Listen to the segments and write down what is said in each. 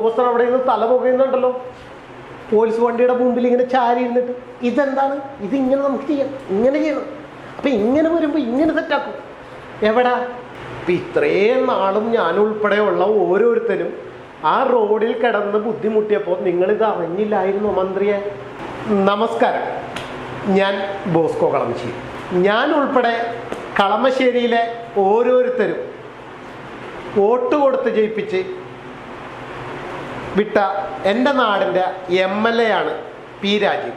ഉദ്യോഗസ്ഥർ അവിടെ നിന്ന് തല പുകയുന്നുണ്ടല്ലോ. പോലീസ് വണ്ടിയുടെ മുമ്പിൽ ഇങ്ങനെ ചാരി ഇരുന്നിട്ട് ഇതെന്താണ്? ഇത് ഇങ്ങനെ നമുക്ക് ചെയ്യാം. ഇങ്ങനെ ചെയ്യണം. അപ്പം ഇങ്ങനെ വരുമ്പോൾ ഇങ്ങനെ സെറ്റാക്കും. എവിടാ? ഇപ്പം ഇത്രയും നാളും ഞാൻ ഉൾപ്പെടെയുള്ള ഓരോരുത്തരും ആ റോഡിൽ കിടന്ന് ബുദ്ധിമുട്ടിയപ്പോൾ നിങ്ങളിത് അറിഞ്ഞില്ലായിരുന്നു മന്ത്രിയെ? നമസ്കാരം. ഞാൻ ബോസ്കോ കളമശ്ശേരി. ഞാൻ ഉൾപ്പെടെ കളമശ്ശേരിയിലെ ഓരോരുത്തരും വോട്ട് കൊടുത്ത് ജയിപ്പിച്ച് വിട്ട എന്റെ നാടിന്റെ എം എൽ എ ആണ് പി രാജീവ്.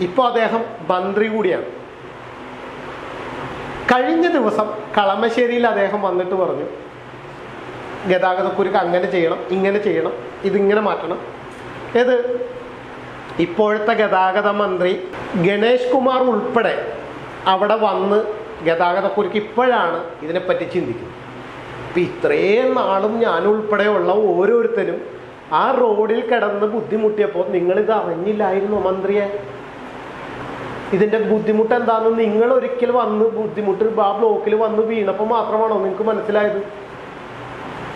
ഇപ്പോൾ അദ്ദേഹം മന്ത്രി കൂടിയാണ്. കഴിഞ്ഞ ദിവസം കളമശ്ശേരിയിൽ അദ്ദേഹം വന്നിട്ട് പറഞ്ഞു ഗതാഗതക്കുരുക്ക് അങ്ങനെ ചെയ്യണം ഇങ്ങനെ ചെയ്യണം ഇതിങ്ങനെ മാറ്റണം. ഏത്? ഇപ്പോഴത്തെ ഗതാഗത മന്ത്രി ഗണേഷ് കുമാർ ഉൾപ്പെടെ അവിടെ വന്ന് ഗതാഗതക്കുരുക്ക് ഇപ്പോഴാണ് ഇതിനെപ്പറ്റി ചിന്തിക്കുന്നത്. ഇപ്പം ഇത്രയും നാളും ഞാനുൾപ്പെടെയുള്ള ഓരോരുത്തരും ആ റോഡിൽ കിടന്ന് ബുദ്ധിമുട്ടിയപ്പോൾ ഇത് അറിഞ്ഞില്ലായിരുന്നു മന്ത്രിയെ? ഇതിന്റെ ബുദ്ധിമുട്ട് എന്താണെന്ന് നിങ്ങൾ ഒരിക്കൽ വന്ന് ബുദ്ധിമുട്ട് ആ ബ്ലോക്കിൽ വന്ന് വീണപ്പോൾ മാത്രമാണോ നിങ്ങൾക്ക് മനസ്സിലായത്?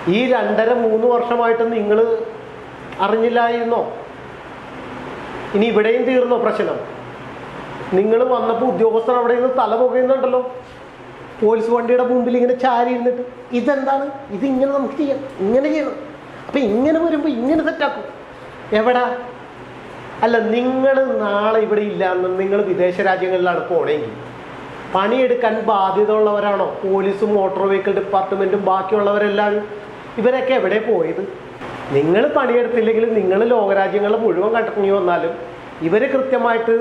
ഈ രണ്ടര മൂന്ന് വർഷമായിട്ട് നിങ്ങൾ അറിഞ്ഞില്ലായിരുന്നോ? ഇനി ഇവിടെയും തീർന്നോ പ്രശ്നം? നിങ്ങൾ വന്നപ്പോൾ ഉദ്യോഗസ്ഥർ അവിടെ നിന്ന് തല പുകയുന്നുണ്ടല്ലോ. പോലീസ് വണ്ടിയുടെ മുമ്പിൽ ഇങ്ങനെ ചാരി ഇരുന്നിട്ട് ഇതെന്താണ്? ഇത് ഇങ്ങനെ നമുക്ക് ചെയ്യാം. ഇങ്ങനെ ചെയ്യണം. അപ്പം ഇങ്ങനെ വരുമ്പോൾ ഇങ്ങനെ സെറ്റാക്കും എവിടാ? അല്ല നിങ്ങൾ നാളെ ഇവിടെ ഇല്ലാന്ന് നിങ്ങൾ വിദേശ രാജ്യങ്ങളിലാണ് പോണെങ്കിൽ പണിയെടുക്കാൻ ബാധ്യത ഉള്ളവരാണോ പോലീസും മോട്ടോർ വെഹിക്കിൾ ഡിപ്പാർട്ട്മെന്റും ബാക്കിയുള്ളവരെല്ലാം ഇവരൊക്കെ എവിടെ പോയത്? നിങ്ങൾ പണിയെടുത്തില്ലെങ്കിൽ നിങ്ങൾ ലോകരാജ്യങ്ങൾ മുഴുവൻ കണ്ടിറങ്ങി വന്നാലും ഇവർ കൃത്യമായിട്ട്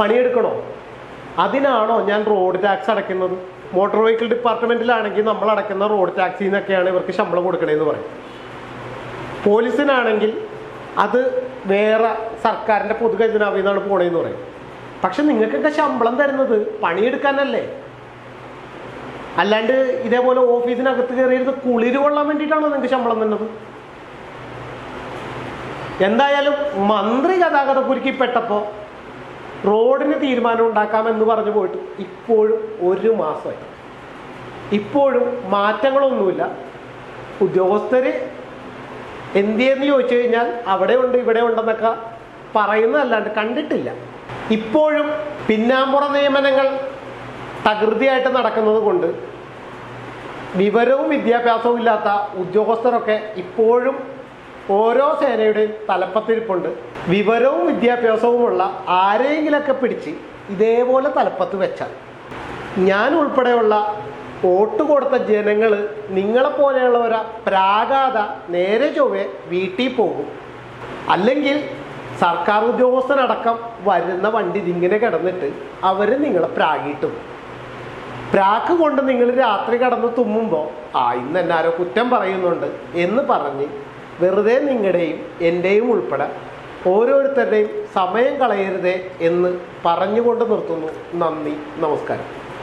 പണിയെടുക്കണോ? അതിനാണോ ഞാൻ റോഡ് ടാക്സ് അടയ്ക്കുന്നത്? മോട്ടോർ വെഹിക്കിൾ ഡിപ്പാർട്ട്മെന്റിലാണെങ്കിൽ നമ്മൾ അടയ്ക്കുന്ന റോഡ് ടാക്സിന്നൊക്കെയാണ് ഇവർക്ക് ശമ്പളം കൊടുക്കണേന്ന് പറയും. പോലീസിനാണെങ്കിൽ അത് വേറെ സർക്കാരിന്റെ പൊതുഖജനാവിൽ നിന്നാണ് പോണേന്ന് പറയും. പക്ഷെ നിങ്ങൾക്കൊക്കെ ശമ്പളം തരുന്നത് പണിയെടുക്കാനല്ലേ? അല്ലാണ്ട് ഇതേപോലെ ഓഫീസിനകത്ത് കയറിയിരുന്ന് കുളിര് കൊള്ളാൻ വേണ്ടിയിട്ടാണോ നിങ്ങൾക്ക് ശമ്പളം തന്നത് എന്തായാലും മന്ത്രി ഗതാഗത കുരുക്കിപ്പെട്ടപ്പോൾ റോഡിന് തീരുമാനം ഉണ്ടാക്കാമെന്ന് പറഞ്ഞു പോയിട്ട് ഇപ്പോഴും ഒരു മാസമായി. ഇപ്പോഴും മാറ്റങ്ങളൊന്നുമില്ല. ഉദ്യോഗസ്ഥർ എന്തിയെന്ന് ചോദിച്ചു കഴിഞ്ഞാൽ അവിടെ ഉണ്ട് ഇവിടെ ഉണ്ടെന്നൊക്കെ പറയുന്നതല്ലാണ്ട് കണ്ടിട്ടില്ല. ഇപ്പോഴും പിന്നാമ്പുറ നിയമനങ്ങൾ തകൃതിയായിട്ട് നടക്കുന്നത് കൊണ്ട് വിവരവും വിദ്യാഭ്യാസവും ഇല്ലാത്ത ഉദ്യോഗസ്ഥരൊക്കെ ഇപ്പോഴും ഓരോ സേനയുടെയും തലപ്പത്തിരിപ്പുണ്ട്. വിവരവും വിദ്യാഭ്യാസവുമുള്ള ആരെങ്കിലൊക്കെ പിടിച്ച് ഇതേപോലെ തലപ്പത്ത് വെച്ചാൽ ഞാൻ ഉൾപ്പെടെയുള്ള വോട്ട് കൊടുത്ത ജനങ്ങൾ നിങ്ങളെപ്പോലെയുള്ളവരാ പ്രാഗാത നേരെ ചൊവ്വെ വീട്ടിൽ പോകും. അല്ലെങ്കിൽ സർക്കാർ ഉദ്യോഗസ്ഥനടക്കം വരുന്ന വണ്ടി ഇതിങ്ങനെ കിടന്നിട്ട് അവർ നിങ്ങളെ പ്രാഗിട്ടും. പ്രാക്ക് കൊണ്ട് നിങ്ങൾ രാത്രി കടന്ന് തുമ്മുമ്പോൾ ആ ഇന്ന് എന്നാരോ കുറ്റം പറയുന്നുണ്ട് എന്ന് പറഞ്ഞ് വെറുതെ നിങ്ങളുടെയും എന്റെയും ഉൾപ്പെടെ ഓരോരുത്തരുടെയും സമയം കളയരുതേ എന്ന് പറഞ്ഞുകൊണ്ട് നിർത്തുന്നു. നന്ദി നമസ്കാരം.